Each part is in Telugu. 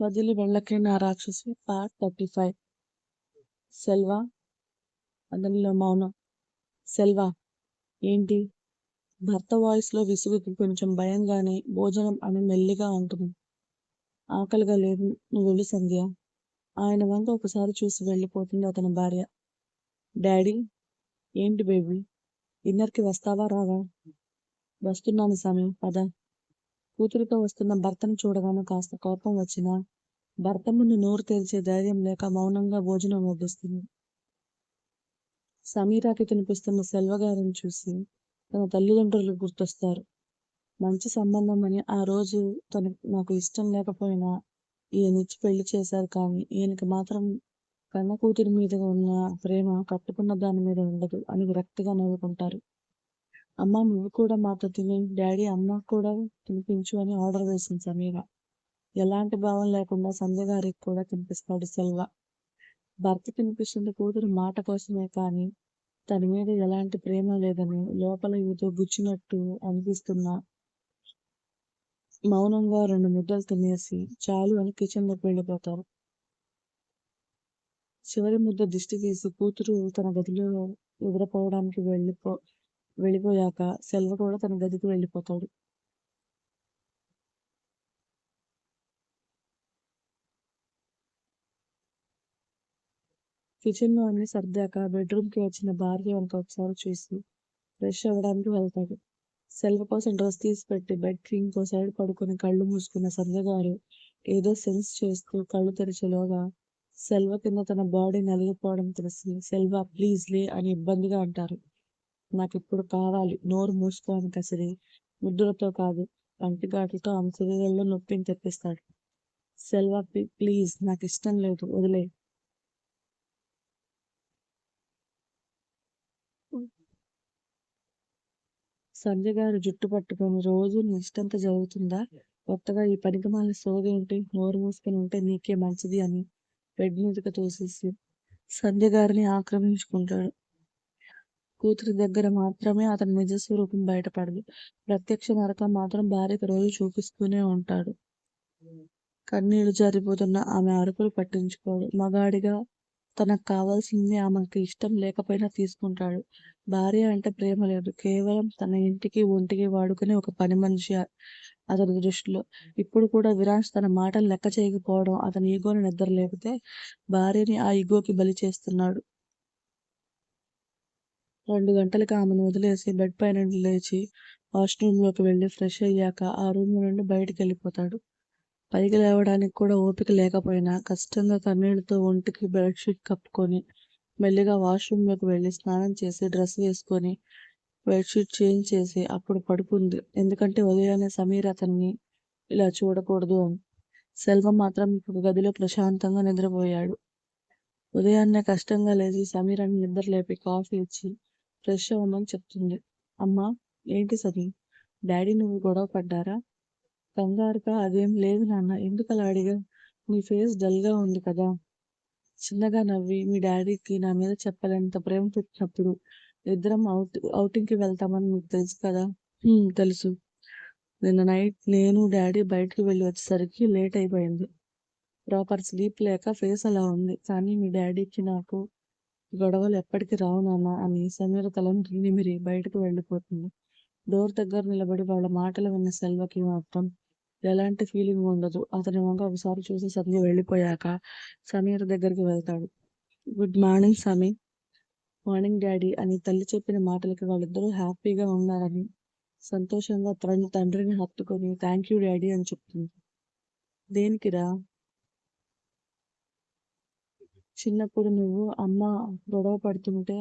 వదిలి వెళ్ళకే నా రాక్షసి పార్ట్ థర్టీ ఫైవ్. సెల్వా అతనిలో మౌనం. సెల్వా ఏంటి? భర్త వాయిస్లో విసుగుకి కొంచెం భయంగానే భోజనం అని మెల్లిగా అంటుంది. ఆకలిగా లేదు నువ్వు వెళ్ళు సంధ్య. ఆయన వంక ఒకసారి చూసి వెళ్ళిపోతుంది అతని భార్య. డాడీ ఏంటి బేబీ? డిన్నర్కి వస్తావా రావా? వస్తున్నాను సమయం పద. కూతురితో వస్తున్న భర్తను చూడగానే కాస్త కోపం వచ్చినా భర్త ముందు నోరు తెరిచే ధైర్యం లేక మౌనంగా భోజనం వడ్డిస్తుంది. సమీరాకి తినిపిస్తున్న సెల్వగారిని చూసి తన తల్లిదండ్రులు గుర్తొస్తారు. మంచి సంబంధం అని ఆ రోజు తనకు నాకు ఇష్టం లేకపోయినా ఈయనిచ్చి పెళ్ళి చేశారు కానీ ఈయనకి మాత్రం కన్న కూతురి మీద ఉన్న ప్రేమ కట్టుకున్న దాని మీద ఉండదు అని విరక్తిగా నవ్వుకుంటారు. అమ్మ నువ్వు కూడా మాతో తిని. డాడీ అమ్మ కూడా తినిపించు అని ఆర్డర్ వేసింది సమీర. ఎలాంటి భావం లేకుండా సంధ్య గారికి కూడా తినిపిస్తాడు సెల్వ. భర్త తినిపిస్తుంది కూతురు మాట కోసమే కానీ తన మీద ఎలాంటి ప్రేమ లేదని లోపల ఏదో గుచ్చినట్టు అనిపిస్తున్నా మౌనంగా రెండు ముద్దలు తినేసి చాలు అని కిచెన్లోకి వెళ్ళిపోతారు. చివరి ముద్ద దిష్టి తీసి కూతురు తన గదిలో ఎదురపోవడానికి వెళ్ళిపో వెళ్ళిపోయాక సెల్వ కూడా తన గదికి వెళ్ళిపోతాడు. కిచెన్లో అన్ని సర్దాక బెడ్రూమ్కి వచ్చిన భార్య వెనక ఒకసారి చూసి ఫ్రెష్ అవ్వడానికి వెళ్తాడు. సెల్వ కోసం డ్రెస్ తీసి పెట్టి బెడ్కి ఇంకో సైడ్ పడుకొని కళ్ళు మూసుకున్న సంధ్య గారు ఏదో సెన్స్ చేస్తూ కళ్ళు తెరిచేలోగా సెల్వ కింద తన బాడీ నలిగిపోవడం తెలిసి సెల్వ ప్లీజ్ లే అని ఇబ్బందిగా అంటారు. నాకు ఇప్పుడు కావాలి. నోరు మూసుకోవడానికి కసిరి ముద్దులతో కాదు. పంటిగాట్లతో ఆమె శరీరంలో నొప్పిని తెప్పిస్తాడు. సెల్వ ప్లీజ్ నాకు ఇష్టం లేదు. వదిలే. సంజయ్ గారు జుట్టు పట్టుకొని రోజు నీ ఇష్టంతో జరుగుతుందా? కొత్తగా ఈ పనికిమాల సోది ఉంటే నోరు మూసుకొని ఉంటే నీకే మంచిది అని బెడ్ మీదకి తోసేసి సంధ్య గారిని ఆక్రమించుకుంటాడు. కూతురి దగ్గర మాత్రమే అతని నిజస్వరూపం బయటపడదు. ప్రత్యక్ష నరకం మాత్రం భార్యకు రోజు చూపిస్తూనే ఉంటాడు. కన్నీళ్ళు జారిపోతున్న ఆమె అరుపులు పట్టించుకోడు. మగాడిగా తనకు కావాల్సింది ఆమెకి ఇష్టం లేకపోయినా తీసుకుంటాడు. భార్య అంటే ప్రేమ లేదు. కేవలం తన ఇంటికి ఒంటికి వాడుకునే ఒక పని మనిషి అతని దృష్టిలో. ఇప్పుడు కూడా విరాజ్ తన మాటలు లెక్క చేయకపోవడం అతని ఈగోని నిద్ర లేపితే భార్యని ఆ ఈగోకి బలి చేస్తున్నాడు. రెండు గంటలకు ఆమెను వదిలేసి బెడ్ పై నుండి లేచి వాష్రూమ్లోకి వెళ్ళి ఫ్రెష్ అయ్యాక ఆ రూమ్ నుండి బయటికి వెళ్ళిపోతాడు పైకి లేవడానికి కూడా ఓపిక లేకపోయినా కష్టంగా కన్నీళ్ళతో ఒంటికి బెడ్షీట్ కప్పుకొని మెల్లిగా వాష్రూమ్లోకి వెళ్ళి స్నానం చేసి డ్రెస్ వేసుకొని బెడ్షీట్ చేంజ్ చేసి అప్పుడు పడుకుంది. ఎందుకంటే ఉదయాన్నే సమీర్ అతన్ని ఇలా చూడకూడదు. అని సెల్వం మాత్రం ఇప్పుడు గదిలో ప్రశాంతంగా నిద్రపోయాడు. ఉదయాన్నే కష్టంగా లేచి సమీర్ అని నిద్ర లేపి కాఫీ ఇచ్చి ఫ్రెష్ అవ్వమని చెప్తుంది. అమ్మ ఏంటి సరి డాడీ నువ్వు గొడవ పడ్డారా? కంగారుగా అదేం లేదు నాన్న ఎందుకు అలా అడిగా? మీ ఫేస్ డల్గా ఉంది కదా. చిన్నగా నవ్వి మీ డాడీకి నా మీద చెప్పలేంత ప్రేమ పెట్టినప్పుడు ఇద్దరం అవుట్ అవుటింగ్కి వెళ్తామని మీకు తెలుసు కదా? తెలుసు. నిన్న నైట్ నేను డాడీ బయటకు వెళ్ళి వచ్చేసరికి లేట్ అయిపోయింది. ప్రాపర్ స్లీప్ లేక ఫేస్ అలా ఉంది. కానీ మీ డాడీకి నాకు గొడవలు ఎప్పటికీ రావు నాన్న అని సమీర తలను నిమిరి బయటకు వెళ్ళిపోతుంది. డోర్ దగ్గర నిలబడి వాళ్ళ మాటలు విన్న సెల్వకి మాత్రం ఎలాంటి ఫీలింగ్ ఉండదు. అతని వంక ఒకసారి చూసి సంధ్య వెళ్ళిపోయాక సమీర్ దగ్గరికి వెళ్తాడు. Good morning Sami. Morning daddy అని తల్లి చెప్పిన మాటలకి వాళ్ళిద్దరూ హ్యాపీగా ఉన్నారని సంతోషంగా తన తండ్రిని హత్తుకొని థ్యాంక్ యూ డాడీ అని చెప్తుంది. దేనికిరా? చిన్నప్పుడు నువ్వు అమ్మ గొడవ పడుతుంటే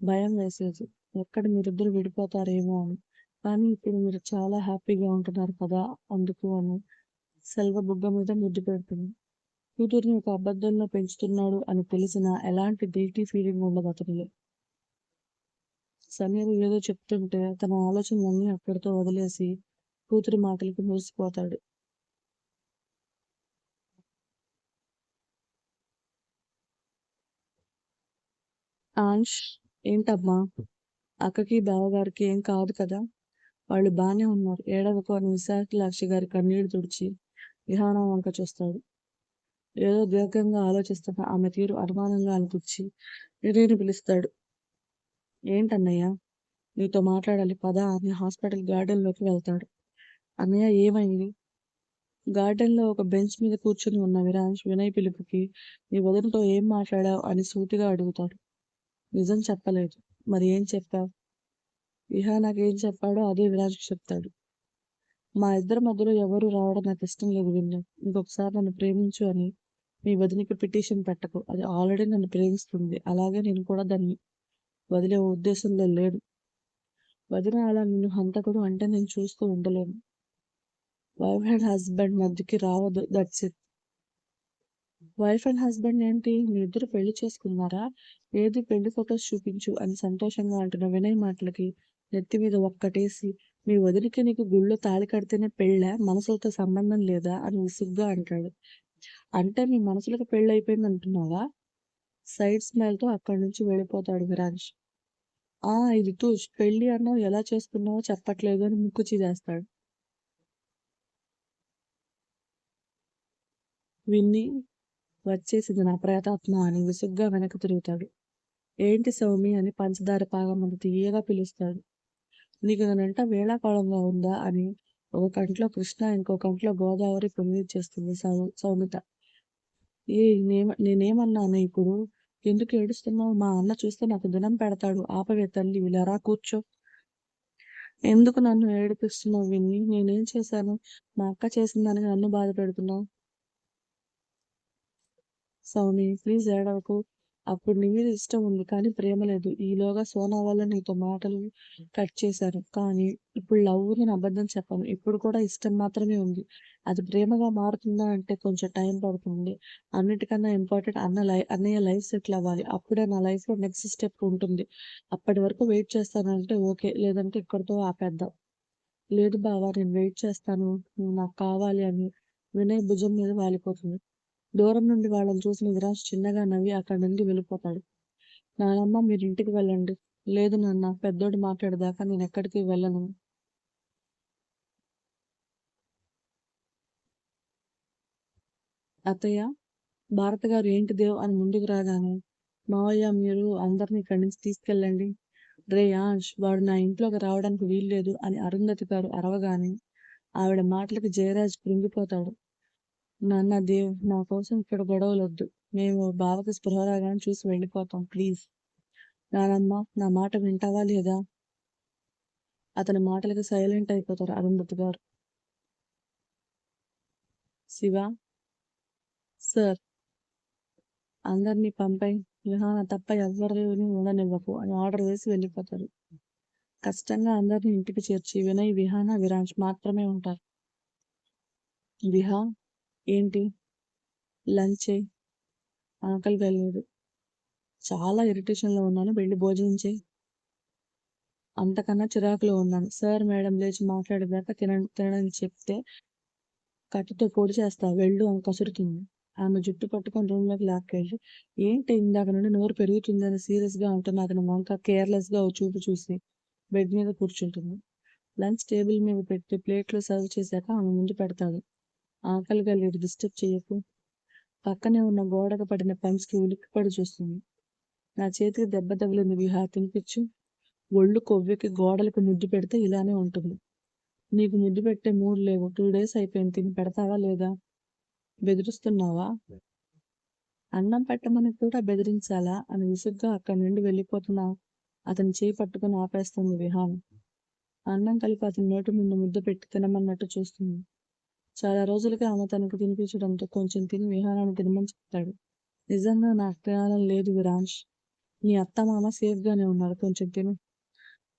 భయం వేసేది. ఎక్కడ మీరిద్దరు విడిపోతారేమో అని. కానీ ఇప్పుడు మీరు చాలా హ్యాపీగా ఉంటున్నారు కదా అందుకు అని సెల్వ బుగ్గ మీద ముద్దు పెడుతుంది. కూతురిని ఒక అబద్ధంలో పెంచుతున్నాడు అని తెలిసిన ఎలాంటి గిల్టీ ఫీలింగ్ ఉండదు అతనిలో. సమీర్ ఏదో చెప్తుంటే తన ఆలోచనలన్నీ అక్కడితో వదిలేసి కూతురి మాటలకి మురిసిపోతాడు. ఆంష్ ఏంటమ్మా? అక్కకి బావగారికి ఏం కాదు కదా? వాళ్ళు బాగానే ఉన్నారు. ఏడవకు అని విశాఖలాక్షి గారి కన్నీళ్ళు తుడిచి విహానం వంక చూస్తాడు. ఏదో దీర్ఘంగా ఆలోచిస్తున్న ఆమె తీరు అనుమానంగా అనిపించి వినయ్ని పిలుస్తాడు. ఏంటన్నయ్య? నీతో మాట్లాడాలి పద? అని హాస్పిటల్ గార్డెన్లోకి వెళ్తాడు. అన్నయ్య ఏమైంది? గార్డెన్లో ఒక బెంచ్ మీద కూర్చుని ఉన్న విరాంష్ వినయ్ పిలుపుకి నీ వదినతో ఏం మాట్లాడావు? అని సూటిగా అడుగుతాడు. నిజం చెప్పలేదు. మరి ఏం చెప్పావు? విహా నాకేం చెప్పాడో అదే విరాజ్కి చెప్తాడు. మా ఇద్దరి మధ్యలో ఎవరు రావడం నాకు ఇష్టం లేదు విన్నా ఇంకొకసారి నన్ను ప్రేమించు అని మీ వదినికి పిటిషన్ పెట్టకు. అది ఆల్రెడీ నన్ను ప్రేమిస్తుంది. అలాగే నేను కూడా దాన్ని వదిలే ఉద్దేశంలో లేడు వదిన అలా నిన్ను హంతకుడు అంటే నేను చూస్తూ ఉండలేను. వైఫ్ అండ్ హస్బెండ్ మధ్యకి రావద్దు? That's it wife and husband ఏంటి? మీ ఇద్దరు పెళ్ళి చేసుకున్నారా? ఏది పెళ్ళి ఫొటోస్ చూపించు అని సంతోషంగా అంటున్న వినయ్ మాటలకి నెత్తి మీద ఒక్కటేసి మీ వదిలికి నీకు గుళ్ళో తాళి కడితేనే పెళ్ళ? మనసులతో సంబంధం లేదా? అని విసుగ్గా అంటాడు. అంటే మీ మనసులకు పెళ్ళి అయిపోయింది అంటున్నావా సైడ్ స్మైల్తో అక్కడి నుంచి వెళ్ళిపోతాడు విరాంష్ ఆ ఇది తూష్ పెళ్ళి అన్నావు ఎలా చేసుకున్నావో చెప్పట్లేదు అని ముక్కు చీదేస్తాడు. విన్ని వచ్చేసింది నా ప్రేతాత్మ అని విసుగ్గా వెనక తిరుగుతాడు ఏంటి సౌమి అని పంచదార పాగమంత తీయగా పిలుస్తాడు. నీకు నేనంట వేళాకాలంగా ఉందా అని ఒక కంట్లో కృష్ణ ఇంకో కంట్లో గోదావరి చేస్తుంది సౌ సౌమిత. ఏ నేమ నేనేమన్నాను ఇప్పుడు? ఎందుకు ఏడుస్తున్నావు? మా అన్న చూస్తే నాకు దినం పెడతాడు. ఆపవే తల్లి విలరా కూర్చో. ఎందుకు నన్ను ఏడిపిస్తున్నావు విన్ని? నేనేం చేశాను? మా అక్క చేసిందని నన్ను బాధ పెడుతున్నావు. స్వామి ప్లీజ్ ఏడవకు. అప్పుడు నీ మీద ఇష్టం ఉంది కానీ ప్రేమ లేదు. ఈలోగా సోనా వల్ల నీతో మాటలు కట్ చేశారు. కానీ ఇప్పుడు లవ్ నేను అబద్ధం చెప్పాను. ఇప్పుడు కూడా ఇష్టం మాత్రమే ఉంది. అది ప్రేమగా మారుతుందా అంటే కొంచెం టైం పడుతుంది. అన్నిటికన్నా ఇంపార్టెంట్ అన్న లై అన్నయ్య లైఫ్ సెటిల్ అవ్వాలి. అప్పుడే నా లైఫ్లో నెక్స్ట్ స్టెప్ ఉంటుంది. అప్పటి వరకు వెయిట్ చేస్తానంటే ఓకే లేదంటే ఇక్కడితో ఆపేద్దాం. లేదు బావా నేను వెయిట్ చేస్తాను. నాకు కావాలి అని వినయ్ భుజం మీద వాలిపోతుంది. దూరం నుండి వాళ్ళని చూసిన విరాజ్ చిన్నగా నవ్వి అక్కడి నుండి వెళ్ళిపోతాడు. నానమ్మ మీరు ఇంటికి వెళ్ళండి. లేదు నాన్న పెద్దోడు మాట్లాడదాకా నేను ఎక్కడికి వెళ్ళను. అత్తయ్య భారత గారు ఏంటి దేవ్ అని ముందుకు రాగానే మావయ్య మీరు అందరినీ ఇక్కడి నుంచి తీసుకెళ్ళండి. రే యాష్ వాడు నా ఇంట్లోకి రావడానికి వీల్లేదు అని అరుంధతి గారు అరవగానే ఆవిడ మాటలకి జయరాజ్ కృంగిపోతాడు. నాన్న దేవ్ నా కోసం ఇక్కడ గొడవలు వద్దు మేము బావకి స్పృహ రాగానే చూసి వెళ్ళిపోతాం ప్లీజ్. నానమ్మ నా మాట వింటావా లేదా? అతని మాటలకు సైలెంట్ అయిపోతారు అరుంధతి గారు. శివ సార్ అందరినీ పంపై విహాన తప్ప ఎవరిని ఉండనివ్వకు అని ఆర్డర్ వేసి వెళ్ళిపోతారు. కష్టంగా అందరినీ ఇంటికి చేర్చి వినయ్ విహాన విరాంజ్ మాత్రమే ఉంటారు. విహా ఏంటి? లంచ్ చేయి. ఆకలి వెళ్ళలేదు చాలా ఇరిటేషన్లో ఉన్నాను. వెళ్ళి భోజనం చేయి. అంతకన్నా చిరాకులో ఉన్నాను. సార్ మేడం లేచి మాట్లాడేదాకా తిన తినడానికి చెప్తే కట్టుతో పొడి చేస్తా. వెళ్ళు అని కసురుతుంది. ఆమె జుట్టు పట్టుకొని రూమ్లోకి లాక్కెళ్ళి ఏంటి ఇందాక నుండి నోరు పెరుగుతుందని సీరియస్గా ఉంటుంది అతను వంక కేర్లెస్గా చూపు చూసి బెడ్ మీద కూర్చుంటుంది. లంచ్ టేబుల్ మీద పెట్టి ప్లేట్లో సర్వ్ చేశాక ఆమె ముందు పెడతాడు. ఆకలిగా లేడు డిస్టర్బ్ చేయకు. పక్కనే ఉన్న గోడకు పడిన పంచ్కి ఉలిక్కిపడి చూస్తుంది. నా చేతికి దెబ్బ తగిలింది విహా తినిపించు ఒళ్ళు కొవ్వెక్కి గోడలకు ముద్దు పెడితే ఇలానే ఉంటుంది. నీకు ముద్దు పెట్టే మూడు లేవు. టూ డేస్ అయిపోయింది. తిని పెడతావా లేదా? బెదిరిస్తున్నావా? అన్నం పెట్టమని కూడా బెదిరించాలా? అని విసుగ్గా అక్కడి నుండి వెళ్ళిపోతున్నా అతని చేయి పట్టుకుని ఆపేస్తుంది విహాన్. అన్నం కలిపి అతని నోటి ముందు ముద్ద పెట్టి తినమన్నట్టు చూస్తుంది. చాలా రోజులుగా ఆమె తనకు తినిపించడంతో కొంచెం తిని విహారాన్ని తినమని చెప్తాడు నిజంగా నాకు తినాలని లేదు విరాంష్ నీ అత్త మామ సేఫ్గానే ఉన్నారు. కొంచెం తిను.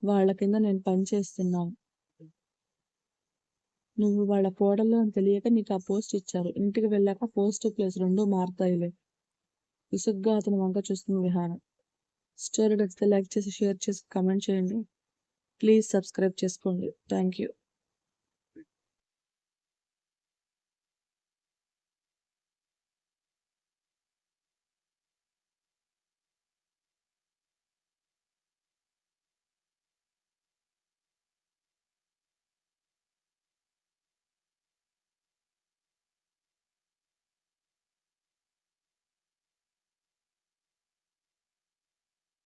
వాళ్ళ కింద నేను పని చేస్తున్నాను. నువ్వు వాళ్ళ కోడల్లో తెలియక నీకు ఆ పోస్ట్ ఇచ్చారు. ఇంటికి వెళ్ళాక పోస్ట్ ప్లేస్ రెండు మారుతాయిలే. విసుగ్గా అతని వంక చూస్తుంది విహారం. స్టోరీ నచ్చితే లైక్ చేసి షేర్ చేసి కమెంట్ చేయండి. ప్లీజ్ సబ్స్క్రైబ్ చేసుకోండి. Thank you.